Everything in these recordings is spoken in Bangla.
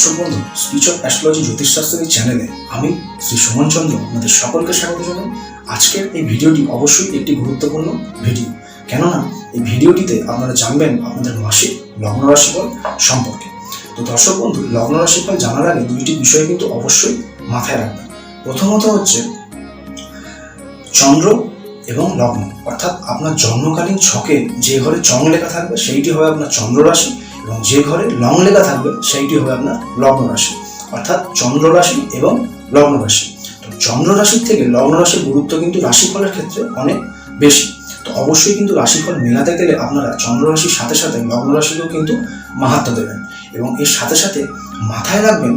দর্শক বন্ধু স্পিচ অফ অ্যাস্ট্রোলজি জ্যোতিষশাস্ত্রের চ্যানেলে আমি শ্রী সুমন চন্দ্র আপনাদের সকলকে স্বাগত জানাই। আজকের এই ভিডিওটি অবশ্যই একটি গুরুত্বপূর্ণ ভিডিও। কেননা এই ভিডিওটিতে আপনারা জানবেন আপনাদের মাসিক লগ্ন রাশিফল সম্পর্কে। তো দর্শক বন্ধু, লগ্ন রাশিফল জানার আগে দুইটি বিষয় কিন্তু অবশ্যই মাথায় রাখবেন। প্রথমত হচ্ছে চন্দ্র এবং লগ্ন। অর্থাৎ আপনার জন্মকালীন ছকে যে ঘরে চং লেখা থাকবে, সেইটি হবে আপনার চন্দ্র রাশি। এবং যে ঘরে লং লেখা থাকবে, সেইটি হবে আপনার লগ্ন রাশি। অর্থাৎ চন্দ্র রাশি এবং লগ্ন রাশি। তো চন্দ্র রাশির থেকে লগ্ন রাশির গুরুত্ব কিন্তু রাশিফলের ক্ষেত্রে অনেক বেশি। তো অবশ্যই কিন্তু রাশিফল মেলাতে গেলে আপনারা চন্দ্র রাশির সাথে সাথে লগ্ন রাশিকেও কিন্তু মাহাত্ম দেবেন এবং এর সাথে সাথে মাথায় রাখবেন,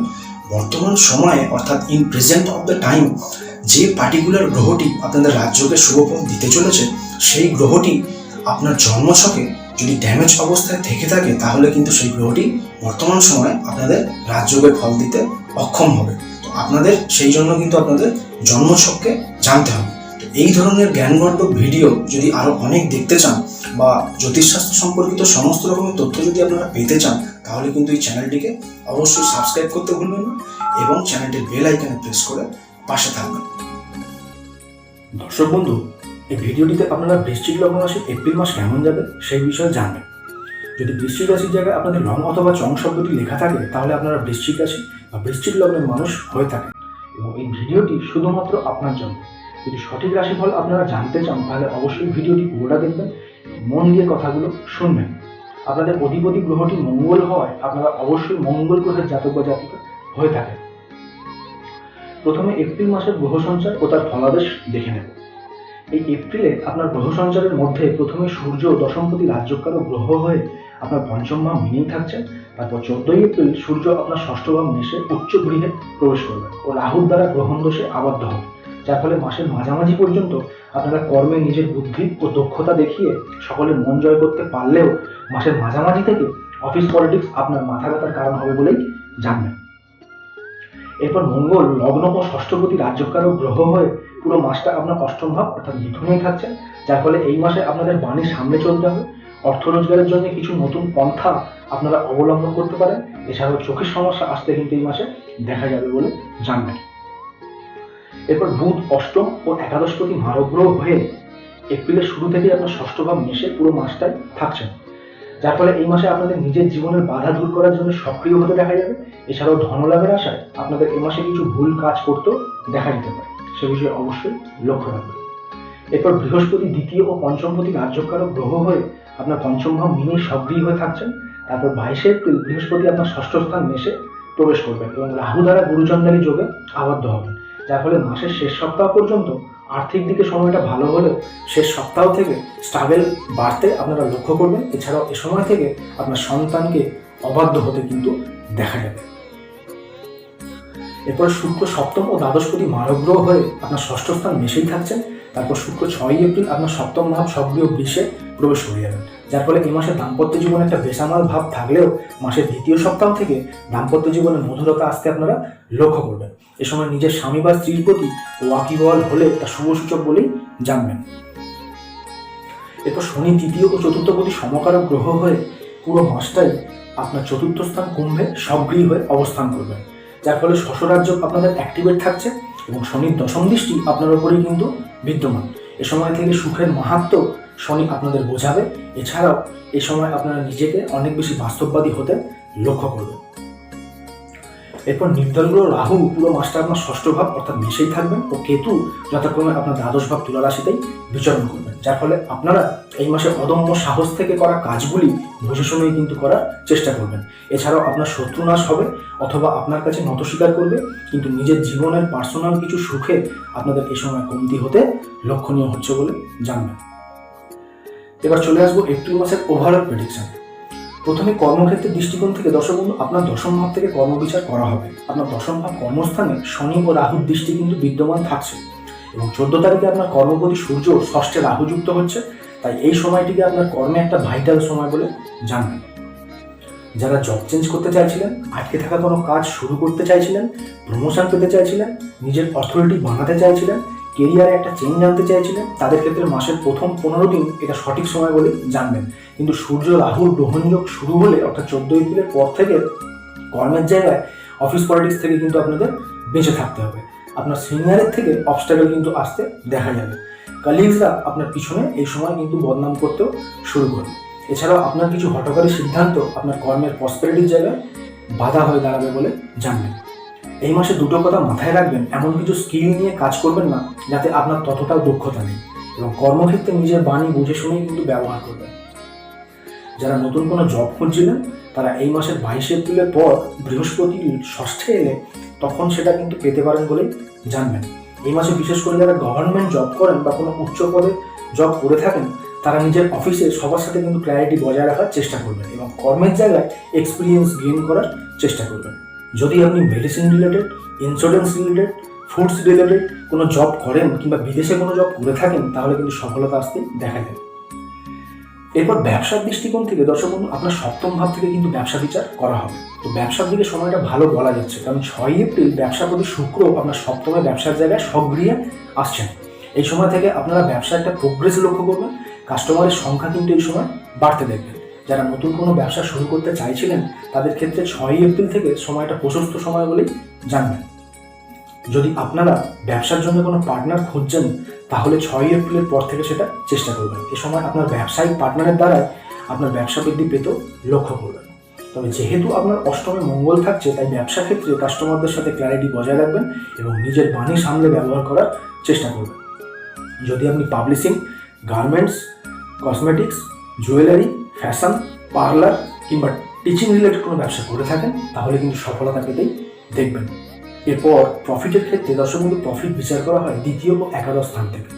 বর্তমান সময়ে অর্থাৎ in present of the time যে পার্টিকুলার গ্রহটি আপনাদের রাজ্যকে শুভফল দিতে চলেছে, সেই গ্রহটি আপনার জন্মছকে যদি ড্যামেজ অবস্থায় থেকে থাকে, তাহলে কিন্তু সেই গ্রহটি বর্তমান সময়ে আপনাদের রাজযোগের ফল দিতে অক্ষম হবে। তো আপনাদের সেই জন্য কিন্তু আপনাদের জন্মছককে জানতে হবে। তো এই ধরনের জ্ঞানবর্ধক ভিডিও যদি আরও অনেক দেখতে চান বা জ্যোতিষশাস্ত্র সম্পর্কিত সমস্ত রকমের তথ্য যদি আপনারা পেতে চান, তাহলে কিন্তু এই চ্যানেলটিকে অবশ্যই সাবস্ক্রাইব করতে ভুলবেন না এবং চ্যানেলটির বেল আইকনে প্রেস করে পাশে থাকবেন। দর্শক বন্ধু এই ভিডিওটিতে আপনারা বৃশ্চিক লগ্ন রাশির এপ্রিল মাস কেমন যাবে সেই বিষয়ে জানবেন। যদি বৃশ্চিক রাশির জায়গায় আপনাদের লং অথবা চং শব্দটি লেখা থাকে, তাহলে আপনারা বৃশ্চিক রাশি বা বৃশ্চিক লগ্নের মানুষ হয়ে থাকেন এবং এই ভিডিওটি শুধুমাত্র আপনার জন্য। যদি সঠিক রাশিফল আপনারা জানতে চান, তাহলে অবশ্যই ভিডিওটি পুরোটা দেখবেন মন দিয়ে কথাগুলো শুনবেন। আপনাদের অধিপতি গ্রহটি মঙ্গল হওয়ায় আপনারা অবশ্যই মঙ্গল গ্রহের জাতক বা জাতিকা হয়ে থাকেন। প্রথমে এপ্রিল মাসের গ্রহ সঞ্চার ও তার ফলাদেশ দেখে নেব। এই এপ্রিলে আপনার গ্রহ সঞ্চারের মধ্যে প্রথমে সূর্য দশমপতি রাজ্যকারক গ্রহ হয়ে আপনার পঞ্চম ভাব মিনেই থাকছেন। তারপর চোদ্দই এপ্রিল সূর্য আপনার ষষ্ঠ ভাব মেশে উচ্চ গৃহে প্রবেশ করবেন ও রাহুর দ্বারা গ্রহণ দোষে আবদ্ধ হবে যার ফলে মাসের মাঝামাঝি পর্যন্ত আপনারা কর্মে নিজের বুদ্ধি ও দক্ষতা দেখিয়ে সকলের মন জয় করতে পারলেও মাসের মাঝামাঝি থেকে অফিস পলিটিক্স আপনার মাথা ব্যথার কারণ হবে বলেই জানবেন। এরপর মঙ্গল, লগ্ন ও ষষ্ঠপতি রাজ্যকারক গ্রহ হয়ে পুরো মাসটা আপনার অষ্টম ভাব অর্থাৎ মিথুনেই থাকছেন যার ফলে এই মাসে আপনাদের বাণীর সামনে চলতে হবে। অর্থ রোজগারের জন্য কিছু নতুন পন্থা আপনারা অবলম্বন করতে পারেন। এছাড়াও চোখের সমস্যা আসতে কিন্তু এই মাসে দেখা যাবে বলে জানবেন। এরপর বুধ অষ্টম ও একাদশপতি মারগ্রহ হয়ে এপ্রিলের শুরু থেকেই আপনার ষষ্ঠ ভাব মেশে পুরো মাসটাই থাকছেন যার ফলে এই মাসে আপনাদের নিজের জীবনের বাধা দূর করার জন্য সক্রিয় হতে দেখা যাবে। এছাড়াও ধনলাভের আশায় আপনাদের এই মাসে কিছু ভুল কাজ করতেও দেখা যেতে পারে। সে বিষয়ে অবশ্যই লক্ষ্য রাখবেন। এরপর বৃহস্পতি, দ্বিতীয় ও পঞ্চমপতি রাজ্যকারক গ্রহ হয়ে আপনার পঞ্চম ভাব মিনে সক্রিয় হয়ে থাকছেন। তারপর বাইশে এপ্রিল বৃহস্পতি আপনার ষষ্ঠ স্থান মেশে প্রবেশ করবেন এবং রাহু দ্বারা গুরুচন্দ্রারী যোগে আবদ্ধ হবেন। যার ফলে মাসের শেষ সপ্তাহ পর্যন্ত আর্থিক দিকে সময়টা ভালো হলেও শেষ সপ্তাহ থেকে স্ট্রাগল বাড়তে আপনারা লক্ষ্য করবেন। এছাড়াও এ সময় থেকে আপনার সন্তানকে অবাধ্য হতে কিন্তু দেখা যাবে। এরপর শুক্র সপ্তম ও দ্বাদশপতি মারগ্রহ হয়ে আপনার ষষ্ঠ স্থান মেশেই থাকছেন। তারপর শুক্র ছয়ই এপ্রিল আপনার সপ্তম ভাব সক্রিয় বৃষে প্রবেশ করে যাবেন যার ফলে এই মাসে দাম্পত্য জীবনে একটা বেসামাল ভাব থাকলেও মাসের দ্বিতীয় সপ্তাহ থেকে দাম্পত্য জীবনে মধুরতা আসতে আপনারা লক্ষ্য করবেন। এ সময় নিজের স্বামী বা স্ত্রীর প্রতি ওয়াকিবল হলে তা শুভ সূচক বলেই জানবেন। এরপর শনি তৃতীয় ও চতুর্থপতি সমকারক গ্রহ হয়ে পুরো মাসটাই আপনার চতুর্থ স্থান কুম্ভে সক্রিয় হয়ে অবস্থান করবেন। যার ফলে শ্বশরাজ্য আপনাদের অ্যাক্টিভেট থাকছে এবং শনির দশম দৃষ্টি আপনার উপরেই কিন্তু বিদ্যমান। এ সময় থেকে সুখের মাহাত্ম শনি আপনাদের বোঝাবে। এছাড়াও এ সময় আপনারা নিজেকে অনেক বেশি বাস্তববাদী হতে লক্ষ্য করবেন। এরপর নির্দল গ্রহ রাহু, পুরো মাসটা আপনার ষষ্ঠ ভাব অর্থাৎ মেশেই থাকবেন ও কেতু যথাক্রমে আপনার দ্বাদশ ভাব তুলা রাশিতেই বিচরণ করবেন। যার ফলে আপনারা এই মাসে অদম্য সাহস থেকে করা কাজগুলি বুঝে শুনেই কিন্তু করার চেষ্টা করবেন। এছাড়াও আপনার শত্রু নাশ হবে অথবা আপনার কাছে নত স্বীকার করবে, কিন্তু নিজের জীবনের পার্সোনাল কিছু সুখে আপনাদের এই সময় কমতি হতে লক্ষণীয় হচ্ছে বলে জানবেন। এবার চলে আসব এপ্রিল মাসের ওভারঅল প্রেডিকশন প্রথমে কর্মক্ষেত্রের দৃষ্টিকোণ থেকে দশম বন্ধু, আপনার দশম ভাব থেকে কর্মবিচার করা হবে। আপনার দশম ভাব কর্মস্থানে শনি ও রাহুর দৃষ্টি কিন্তু বিদ্যমান থাকছে। এবং চোদ্দ তারিখে আপনার কর্মপতি সূর্য ষষ্ঠে রাহুযুক্ত হচ্ছে, তাই এই সময়টিকে আপনার কর্মে একটা ভাইটাল সময় বলে জানবেন। যারা জব চেঞ্জ করতে চাইছিলেন, আটকে থাকা কোনো কাজ শুরু করতে চাইছিলেন প্রমোশন পেতে চাইছিলেন, নিজের অথরিটি বানাতে চাইছিলেন কেরিয়ারে একটা চেঞ্জ আনতে চাইছিলেন, তাদের ক্ষেত্রে মাসের প্রথম পনেরো দিন এটা সঠিক সময় বলে জানবেন। কিন্তু সূর্য রাহুর গ্রহণযোগ শুরু হলে, অর্থাৎ চোদ্দ এপ্রিলের পর থেকে কর্মের জায়গায় অফিস পলিটিক্স থেকে কিন্তু আপনাদের বেঁচে থাকতে হবে। আপনার সিনিয়রের থেকে অবস্টাকেল কিন্তু আসতে দেখা যাবে। কালিগসরা আপনার পিছনে এই সময় কিন্তু বদনাম করতেও শুরু করবে এছাড়াও আপনার কিছু হটকারী সিদ্ধান্ত আপনার কর্মের প্রসপেরিটির জায়গায় বাধা হয়ে দাঁড়াবে বলে জানবেন। এই মাসে দুটো কথা মাথায় রাখবেন, এমন কিছু স্কিল নিয়ে কাজ করবেন না, যাতে আপনার ততটাও দক্ষতা নেই। এবং কর্মক্ষেত্রে নিজের বাণী বুঝে শুনেই কিন্তু ব্যবহার করবেন। যারা নতুন কোনো জব খুঁজছিলেন, তারা এই মাসের বাইশে এপ্রিলের পর বৃহস্পতি ষষ্ঠে এলে তখন সেটা কিন্তু পেতে পারেন বলেই জানবেন। এই মাসে বিশেষ করে যারা গভর্নমেন্ট জব করেন বা কোনো উচ্চ পদে জব করে থাকেন, তারা নিজের অফিসে সবার সাথে কিন্তু ক্ল্যারিটি বজায় রাখার চেষ্টা করবেন এবং কর্মের জায়গায় এক্সপিরিয়েন্স গেইন করার চেষ্টা করবেন। যদি আপনি medicine related insurance related foods related কোনো জব করেন কিংবা বিদেশে কোনো জব করে থাকেন, তাহলে কিন্তু সফলতা আসতে দেখা যাবে এরপর ব্যবসার দৃষ্টিকোণ থেকে, দর্শক বন্ধু, আপনার সপ্তম ভাব থেকে কিন্তু ব্যবসা বিচার করা হবে। তো ব্যবসার দিকে সময়টা ভালো বলা যাচ্ছে, কারণ ছয় এপ্রিল ব্যবসা ব্যবসাপতি শুক্র আপনার সপ্তমে ব্যবসার জায়গায় সক্রিয় আসছেন। এই সময় থেকে আপনারা ব্যবসার একটা প্রোগ্রেস লক্ষ্য করবেন কাস্টমারের সংখ্যা কিন্তু এই সময় বাড়তে দেখবেন। যারা নতুন কোনো ব্যবসা শুরু করতে চাইছিলেন, তাদের ক্ষেত্রে ছয়ই এপ্রিল থেকে সময়টা প্রশস্ত সময় বলেই জানবেন। যদি আপনারা ব্যবসার জন্য কোনো পার্টনার খুঁজছেন, তাহলে ছয়ই এপ্রিলের পর থেকে সেটা চেষ্টা করবেন। এ সময় আপনার ব্যবসায়িক পার্টনারের দ্বারাই আপনার ব্যবসা বৃদ্ধি পেতেও লক্ষ্য করবেন। তবে যেহেতু আপনার অষ্টমে মঙ্গল থাকছে, তাই ব্যবসা ক্ষেত্রে কাস্টমারদের সাথে ক্ল্যারিটি বজায় রাখবেন এবং নিজের বাণী সামলে ব্যবহার করার চেষ্টা করবেন। যদি আপনি publishing garments cosmetics jewellery fashion parlour কিংবা টিচিং রিলেটেড কোনো ব্যবসা করে থাকেন, তাহলে কিন্তু সফলতা পেতেই দেখবেন। এরপর প্রফিটের ক্ষেত্রে বন্ধু প্রফিট বিচার করা হয় দ্বিতীয় ও একাদশ স্থান থেকে।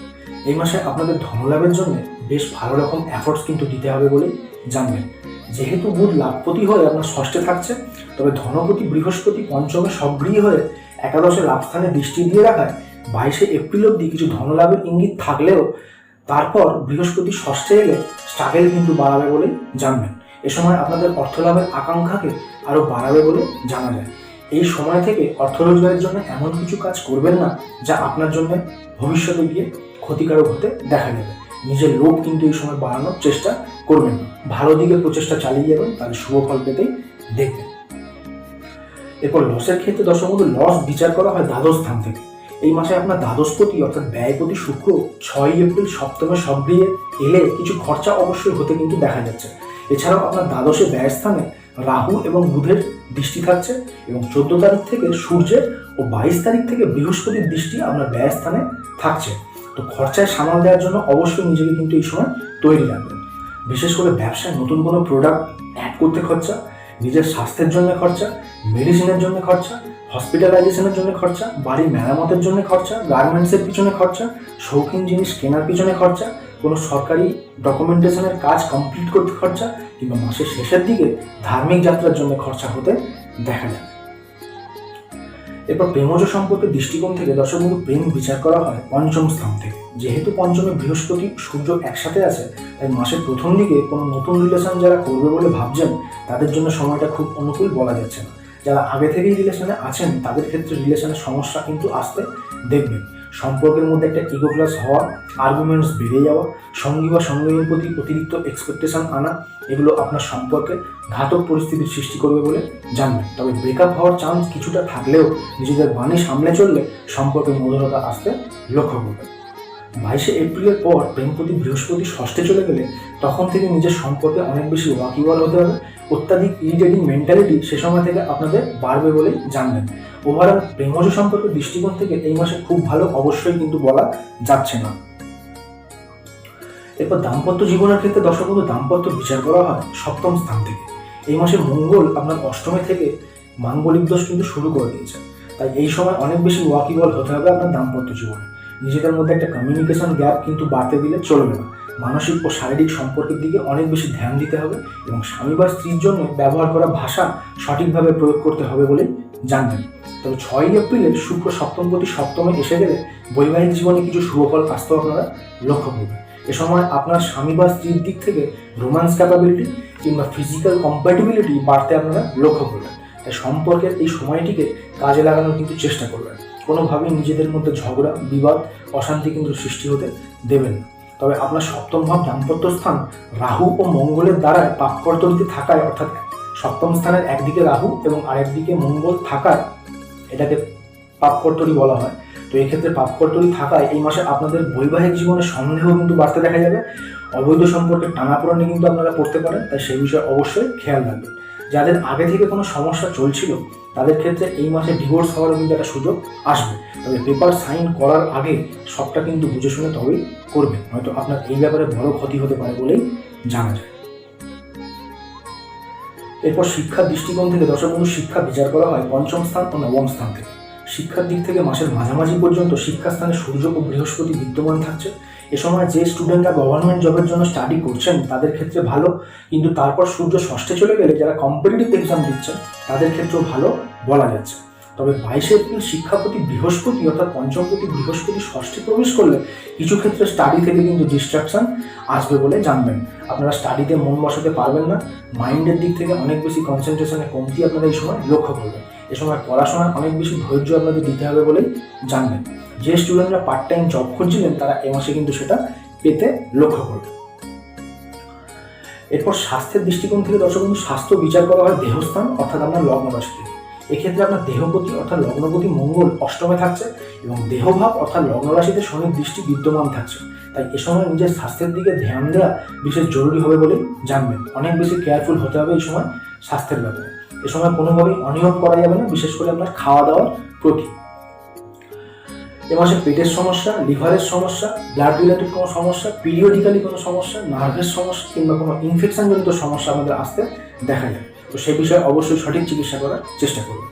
এই মাসে আপনাদের ধনলাভের জন্য বেশ ভালো রকম এফোর্টস কিন্তু দিতে হবে বলে জানবেন। যেহেতু বুধ লাভপতি হয়ে আপনার ষষ্ঠে থাকছে, তবে ধনপতি বৃহস্পতি পঞ্চমে সক্রিয় হয়ে একাদশে লাভস্থানে দৃষ্টি দিয়ে রাখায় বাইশে এপ্রিল অব্দি কিছু ধনলাভের ইঙ্গিত থাকলেও তারপর বৃহস্পতি ষষ্ঠে এলে স্ট্রাগেল কিন্তু বাড়াবে বলেই জানবেন। এ সময় আপনাদের অর্থলাভের আকাঙ্ক্ষাকে আরও বাড়াবে বলে জানা যায়। এই সময় থেকে অর্থ রোজগারের জন্য এমন কিছু কাজ করবেন না যা আপনার জন্য ভবিষ্যতে গিয়ে ক্ষতিকারক হতে দেখা যাবে। নিজের লোভ কিন্তু এই সময় বাড়ানোর চেষ্টা করবেন ভালো দিকে প্রচেষ্টা চালিয়ে যাবেন, তাহলে শুভ ফল পেতেই দেখবেন। এরপর লসের ক্ষেত্রে দর্শক লস বিচার করা হয় দ্বাদশ স্থান থেকে। এই মাসে আপনার দ্বাদশপতি অর্থাৎ ব্যয়পতি শুক্র, ছয় এপ্রিল, সপ্তমে সক্রিয় এলে কিছু খরচা অবশ্যই হতে কিন্তু দেখা যাচ্ছে। এছাড়াও আপনার দ্বাদশে ব্যয়স্থানে রাহু এবং বুধের দৃষ্টি থাকছে এবং চোদ্দ তারিখ থেকে সূর্যের ও বাইশ তারিখ থেকে বৃহস্পতির দৃষ্টি আপনার ব্যয়স্থানে থাকছে। তো খরচায় সামাল দেওয়ার জন্য অবশ্যই নিজেকে কিন্তু এই সময় তৈরি রাখবেন। বিশেষ করে ব্যবসায় নতুন কোনো প্রোডাক্ট অ্যাড করতে খরচা, নিজের স্বাস্থ্যের জন্য খরচা মেডিসিনের জন্য খরচা হসপিটালাইজেশনের জন্য খরচা, বাড়ির মেরামতের জন্য খরচা গার্মেন্টসের পিছনে খরচা, শৌখিন জিনিস কেনার পিছনে খরচা, কোনো সরকারি ডকুমেন্টেশনের কাজ কমপ্লিট করতে খরচা কিংবা মাসের শেষের দিকে ধার্মিক যাত্রার জন্য খরচা হতে দেখা যায়। এরপর প্রেমজ সম্পর্কের দৃষ্টিকোণ থেকে দর্শক প্রেম বিচার করা হয় পঞ্চম স্থান থেকে। যেহেতু পঞ্চমে বৃহস্পতি, সূর্য একসাথে আছে, তাই মাসের প্রথম দিকে কোনো নতুন রিলেশন যারা করবে বলে ভাবছেন, তাদের জন্য সময়টা খুব অনুকূল বলা যাচ্ছে না। যারা আগে থেকেই রিলেশনে আছেন, তাদের ক্ষেত্রে রিলেশনের সমস্যা কিন্তু আসতে দেখবেন। সম্পর্কের মধ্যে একটা ইগো ক্লাস হওয়া আর্গুমেন্টস বেড়ে যাওয়া, সঙ্গী বা সঙ্গীর প্রতি অতিরিক্ত এক্সপেকটেশন আনা, এগুলো আপনার সম্পর্কে ঘাতক পরিস্থিতির সৃষ্টি করবে বলে জানবেন। তবে ব্রেকআপ হওয়ার চান্স কিছুটা থাকলেও নিজেদের বাণী সামলে চললে সম্পর্কে মধুরতা আসতে লক্ষ্য করবেন বাইশে এপ্রিলের পর প্রেমপতি বৃহস্পতি ষষ্ঠে চলে গেলে তখন থেকে নিজের সম্পর্কে অনেক বেশি ওয়াকিবল হতে হবে। অত্যাধিক ইরিটেটিং মেন্টালিটি সে সময় থেকে আপনাদের বাড়বে বলেই জানবেন। ওভারঅল প্রেমজ সম্পর্কের দৃষ্টিকোণ থেকে এই মাসে খুব ভালো অবশ্যই কিন্তু বলা যাচ্ছে না। এরপর দাম্পত্য জীবনের ক্ষেত্রে দর্শক বন্ধু দাম্পত্য বিচার করা হয় সপ্তম স্থান থেকে। এই মাসে মঙ্গল আপনার অষ্টমে থেকে মাঙ্গলিক দোষ কিন্তু শুরু করে দিয়েছে। তাই এই সময় অনেক বেশি ওয়াকিবল হতে হবে আপনার দাম্পত্য জীবনে। নিজেদের মধ্যে একটা কমিউনিকেশন গ্যাপ কিন্তু বাড়তে দিলে চলবে না। মানসিক ও শারীরিক সম্পর্কের দিকে অনেক বেশি ধ্যান দিতে হবে এবং স্বামী বা স্ত্রীর জন্য ব্যবহার করা ভাষা সঠিকভাবে প্রয়োগ করতে হবে বলে জানবেন। তবে ছয়ই এপ্রিলের শুক্র সপ্তমপতি সপ্তমে এসে গেলে বৈবাহিক জীবনে কিছু শুভফল আসতেও আপনারা লক্ষ্য করবেন। এ সময় আপনার স্বামী বা স্ত্রীর দিক থেকে রোমান্স ক্যাপাবিলিটি কিংবা ফিজিক্যাল কম্প্যাটিবিলিটি বাড়তে আপনারা লক্ষ্য করবেন। তাই সম্পর্কের এই সময়টিকে কাজে লাগানোর কিন্তু চেষ্টা করবেন। কোনোভাবেই নিজেদের মধ্যে ঝগড়া, বিবাদ, অশান্তি কিন্তু সৃষ্টি হতে দেবেন না। তবে আপনার সপ্তম ভাব দাম্পত্য স্থান রাহু ও মঙ্গলের দ্বারায় পাপকর্তরিতে থাকায় অর্থাৎ সপ্তম স্থানের একদিকে রাহু এবং আরেকদিকে মঙ্গল থাকার এটাকে পাপকর্তরি বলা হয়। তো এই ক্ষেত্রে পাপকর্তরি থাকায় এই মাসে আপনাদের বৈবাহিক জীবনে সন্দেহ কিন্তু বাড়তে দেখা যাবে। অবৈধ সম্পর্কে টানাপোড়ানি কিন্তু আপনারা পড়তে পারেন, তাই সেই বিষয়ে অবশ্যই খেয়াল রাখবেন। যাদের আগে থেকে কোনো সমস্যা চলছিল, তাদের ক্ষেত্রে এই মাসে ডিভোর্স হওয়ারও কিন্তু একটা সুযোগ আসবে। তবে পেপার সাইন করার আগে সবটা কিন্তু বুঝে শুনে তবেই করবেন হয়তো আপনার এই ব্যাপারে বড় ক্ষতি হতে পারে বলেই জানা যায়। এরপর শিক্ষার দৃষ্টিকোণ থেকে দর্শক বন্ধু শিক্ষা বিচার করা হয় পঞ্চম স্থান ও নবম স্থান থেকে। শিক্ষার দিক থেকে মাসের মাঝামাঝি পর্যন্ত শিক্ষাস্থানে সূর্য ও বৃহস্পতি বিদ্যমান থাকছে। এ সময় যে স্টুডেন্টরা গভর্নমেন্ট জবের জন্য স্টাডি করছেন, তাদের ক্ষেত্রে ভালো। কিন্তু তারপর সূর্য ষষ্ঠে চলে গেলে যারা কম্পিটিটিভ এক্সাম দিচ্ছেন, তাদের ক্ষেত্রেও ভালো বলা যাচ্ছে। তবে বাইশে এপ্রিল শিক্ষাপতি বৃহস্পতি অর্থাৎ পঞ্চমপতি বৃহস্পতি ষষ্ঠে প্রবেশ করলে কিছু ক্ষেত্রে স্টাডি থেকে কিন্তু ডিস্ট্রাকশন আসবে বলে জানবেন। আপনারা স্টাডিতে মন বসাতে পারবেন না। মাইন্ডের দিক থেকে অনেক বেশি কনসেন্ট্রেশনে কমতি আপনারা এই সময় লক্ষ্য করবেন। এ সময় পড়াশোনায় অনেক বেশি ধৈর্য আপনাদের দিতে হবে বলেই জানবেন। যে স্টুডেন্টরা পার্ট টাইম জব খুঁজছিলেন, তারা এ মাসে কিন্তু সেটা পেতে লক্ষ্য করবে। এরপর স্বাস্থ্যের দৃষ্টিকোণ থেকে দর্শক বন্ধু, স্বাস্থ্য বিচার করা হয় দেহস্থান, অর্থাৎ আপনার লগ্ন রাশি এক্ষেত্রে আপনার দেহপতি অর্থাৎ লগ্নপতি মঙ্গল অষ্টমে থাকছে এবং দেহভাব অর্থাৎ লগ্ন রাশিতে শনির দৃষ্টি বিদ্যমান থাকছে। তাই এ সময় নিজের স্বাস্থ্যের দিকে ধ্যান দেওয়া বিশেষ জরুরি হবে বলে জানবেন। অনেক বেশি কেয়ারফুল হতে হবে এই সময় স্বাস্থ্যের ব্যাপারে। এ সময় কোনোভাবেই অনিয়ম করা যাবে না, বিশেষ করে আপনার খাওয়া দাওয়ার প্রতি। এ মাসে পেটের সমস্যা, লিভারের সমস্যা ব্লাড রিলেটেড কোনো সমস্যা পিরিয়ডিক্যালি কোনো সমস্যা নার্ভের সমস্যা কিংবা কোনো ইনফেকশনজনিত সমস্যা আমাদের আসতে দেখা যায় তো সেই বিষয়ে অবশ্যই সঠিক চিকিৎসা করার চেষ্টা করুন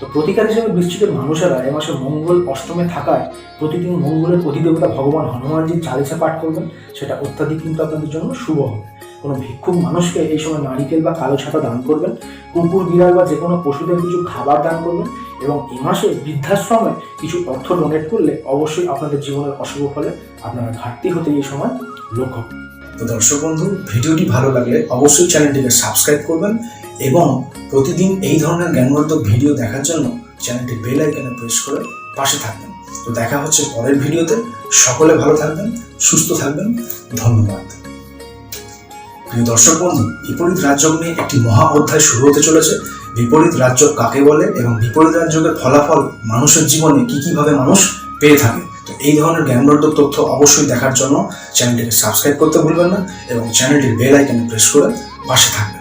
তো প্রতিকার হিসেবে বৃশ্চিকের মানুষেরা এ মাসে মঙ্গল অষ্টমে থাকায় প্রতিদিন মঙ্গলের অধিদেবতা ভগবান হনুমানজির চালিসা পাঠ করবেন। সেটা অত্যাধিক কিন্তু আপনাদের জন্য শুভ হবে। কোনো ভিক্ষুক মানুষকে এই সময় নারিকেল বা কালো ছাতা দান করবেন, কুকুর, বিড়াল বা যে কোনো পশুদের কিছু খাবার দান করবেন এবং এ মাসে বৃদ্ধাশ্রমে কিছু অর্থ ডোনেট করলে অবশ্যই আপনাদের জীবনের অশুভ ফলে আপনারা ঘাটতি হতে এই সময় লক্ষ্য। তো দর্শক বন্ধু, ভিডিওটি ভালো লাগলে অবশ্যই চ্যানেলটিকে সাবস্ক্রাইব করবেন এবং প্রতিদিন এই ধরনের জ্ঞানবর্ধক ভিডিও দেখার জন্য চ্যানেলটি বেল আইকনে প্রেস করে পাশে থাকবেন। তো দেখা হচ্ছে পরের ভিডিওতে। সকলে ভালো থাকবেন, সুস্থ থাকবেন। ধন্যবাদ। প্রিয় দর্শক বন্ধু, বিপরীত রাজ্য নিয়ে একটি মহা অধ্যায় শুরু হতে চলেছে। বিপরীত রাজ্য কাকে বলে এবং বিপরীত রাজ্যের ফলাফল মানুষের জীবনে কি কীভাবে মানুষ পেয়ে থাকে? এই ধরনের জ্ঞানবর্ধক তথ্য অবশ্যই দেখার জন্য চ্যানেলটিকে সাবস্ক্রাইব করতে ভুলবেন না এবং চ্যানেলটির বেল আইকনে প্রেস করে পাশে থাকবেন।